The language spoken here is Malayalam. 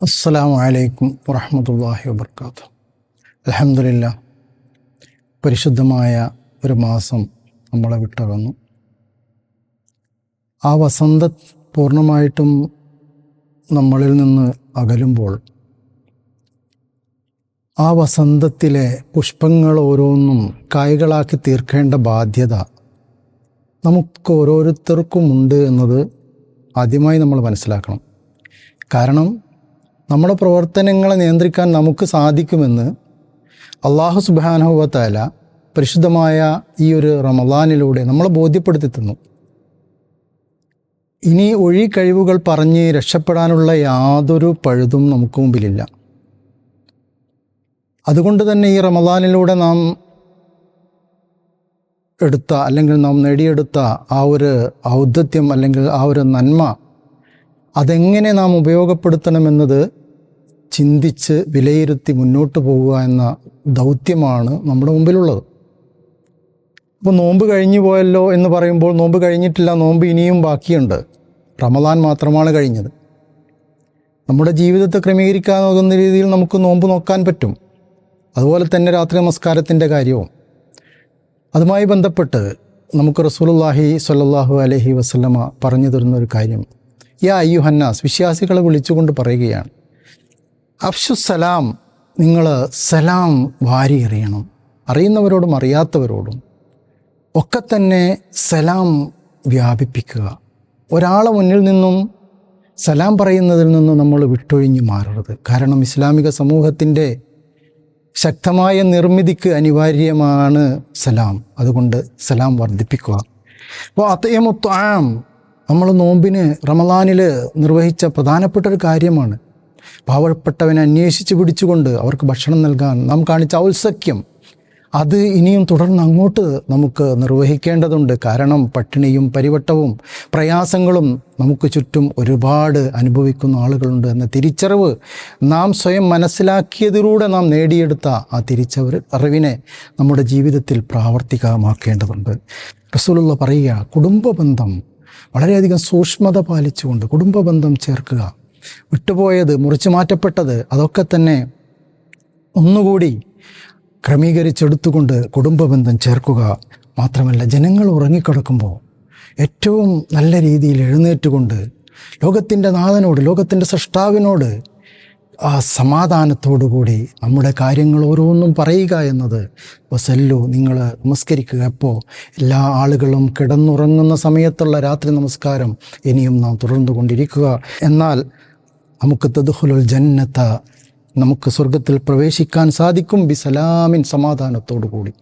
അസ്സലാമു അലൈക്കും വറഹമത്തല്ലാഹി വബർക്കാത്തു. അലഹമില്ല പരിശുദ്ധമായ ഒരു മാസം നമ്മളെ വിട്ടകന്നു. ആ വസന്ത പൂർണമായിട്ടും നമ്മളിൽ നിന്ന് അകലുമ്പോൾ ആ വസന്തത്തിലെ പുഷ്പങ്ങൾ ഓരോന്നും കായ്കളാക്കി തീർക്കേണ്ട ബാധ്യത നമുക്ക് ഓരോരുത്തർക്കുമുണ്ട് എന്നത് ആദ്യമായി നമ്മൾ മനസ്സിലാക്കണം. കാരണം നമ്മുടെ പ്രവർത്തനങ്ങളെ നിയന്ത്രിക്കാൻ നമുക്ക് സാധിക്കുമെന്ന് അള്ളാഹു സുബാനുഭവത്താല പരിശുദ്ധമായ ഈ ഒരു റമദാനിലൂടെ നമ്മളെ ബോധ്യപ്പെടുത്തി തന്നു. ഇനി കഴിവുകൾ പറഞ്ഞ് രക്ഷപ്പെടാനുള്ള യാതൊരു പഴുതും നമുക്ക് മുമ്പിലില്ല. അതുകൊണ്ട് തന്നെ ഈ റമദാനിലൂടെ നാം എടുത്ത അല്ലെങ്കിൽ നാം നേടിയെടുത്ത ആ ഒരു ഔദ്ധത്യം അല്ലെങ്കിൽ ആ ഒരു നന്മ അതെങ്ങനെ നാം ഉപയോഗപ്പെടുത്തണമെന്നത് ചിന്തിച്ച് വിലയിരുത്തി മുന്നോട്ട് പോകുക എന്ന ദൗത്യമാണ് നമ്മുടെ മുമ്പിലുള്ളത്. അപ്പോൾ നോമ്പ് കഴിഞ്ഞു പോയല്ലോ എന്ന് പറയുമ്പോൾ നോമ്പ് കഴിഞ്ഞിട്ടില്ല നോമ്പ് ഇനിയും ബാക്കിയുണ്ട്. റമദാൻ മാത്രമാണ് കഴിഞ്ഞത്. നമ്മുടെ ജീവിതത്തെ ക്രമീകരിക്കാൻ ക്രമീകരിക്കാനാകുന്ന രീതിയിൽ നമുക്ക് നോമ്പ് നോക്കാൻ പറ്റും. അതുപോലെ തന്നെ രാത്രി നമസ്കാരത്തിന്റെ കാര്യവും. അതുമായി ബന്ധപ്പെട്ട് നമുക്ക് റസൂലുല്ലാഹി സ്വല്ലല്ലാഹു അലഹി വസ്ലമ പറഞ്ഞു തരുന്ന ഒരു കാര്യം യാ അയ്യു ഹന്നാസ് വിശ്വാസികളെ വിളിച്ചുകൊണ്ട് പറയുകയാണ് അഫ്ഷുസലാം നിങ്ങൾ സലാം വാരി എറിയണം. അറിയുന്നവരോടും അറിയാത്തവരോടും ഒക്കെ തന്നെ സലാം വ്യാപിപ്പിക്കുക. ഒരാളെ മുന്നിൽ നിന്നും സലാം പറയുന്നതിൽ നിന്നും നമ്മൾ വിട്ടൊഴിഞ്ഞു മാറരുത്. കാരണം ഇസ്ലാമിക സമൂഹത്തിന്റെ ശക്തമായ നിർമ്മിതിക്ക് അനിവാര്യമാണ് സലാം. അതുകൊണ്ട് സലാം വർദ്ധിപ്പിക്കുക. അപ്പോൾ അത്തയമുത്താം നമ്മൾ നോമ്പിന് റമദാനിൽ നിർവഹിച്ച പ്രധാനപ്പെട്ട ഒരു കാര്യമാണ്. പാവപ്പെട്ടവനെ അന്വേഷിച്ച് പിടിച്ചുകൊണ്ട് അവർക്ക് ഭക്ഷണം നൽകാൻ നാം കാണിച്ച ഔത്സഖ്യം അത് ഇനിയും തുടർന്ന് അങ്ങോട്ട് നമുക്ക് നിർവഹിക്കേണ്ടതുണ്ട്. കാരണം പട്ടിണിയും പരിവട്ടവും പ്രയാസങ്ങളും നമുക്ക് ചുറ്റും ഒരുപാട് അനുഭവിക്കുന്ന ആളുകളുണ്ട് എന്ന തിരിച്ചറിവ് നാം സ്വയം മനസ്സിലാക്കിയതിലൂടെ നാം നേടിയെടുത്ത ആ തിരിച്ചറിവ് അറിവിനെ നമ്മുടെ ജീവിതത്തിൽ പ്രാവർത്തികമാക്കേണ്ടതുണ്ട്. റസൂലുള്ള പറയുക കുടുംബ ബന്ധം വളരെയധികം സൂക്ഷ്മത പാലിച്ചുകൊണ്ട് കുടുംബ ബന്ധം ചേർക്കുക. വിട്ടുപോയത് മുറിച്ചു മാറ്റപ്പെട്ടത് അതൊക്കെ തന്നെ ഒന്നുകൂടി ക്രമീകരിച്ചെടുത്തുകൊണ്ട് കുടുംബ ബന്ധം ചേർക്കുക. മാത്രമല്ല ജനങ്ങൾ ഉറങ്ങിക്കിടക്കുമ്പോൾ ഏറ്റവും നല്ല രീതിയിൽ എഴുന്നേറ്റുകൊണ്ട് ലോകത്തിന്റെ നാഥനോട് ലോകത്തിന്റെ സൃഷ്ടാവിനോട് ആ സമാധാനത്തോടുകൂടി നമ്മുടെ കാര്യങ്ങൾ ഓരോന്നും പറയുക എന്നത് വസല്ലു നിങ്ങൾ നമസ്കരിക്കുക എപ്പോൾ എല്ലാ ആളുകളും കിടന്നുറങ്ങുന്ന സമയത്തുള്ള രാത്രി നമസ്കാരം ഇനിയും നാം തുടർന്നു കൊണ്ടിരിക്കുക. എന്നാൽ നമുക്ക് തദ്ഹുലുൽ ജന്നത്ത നമുക്ക് സ്വർഗത്തിൽ പ്രവേശിക്കാൻ സാധിക്കും ബിസലാമിൻ സമാധാനത്തോടു കൂടി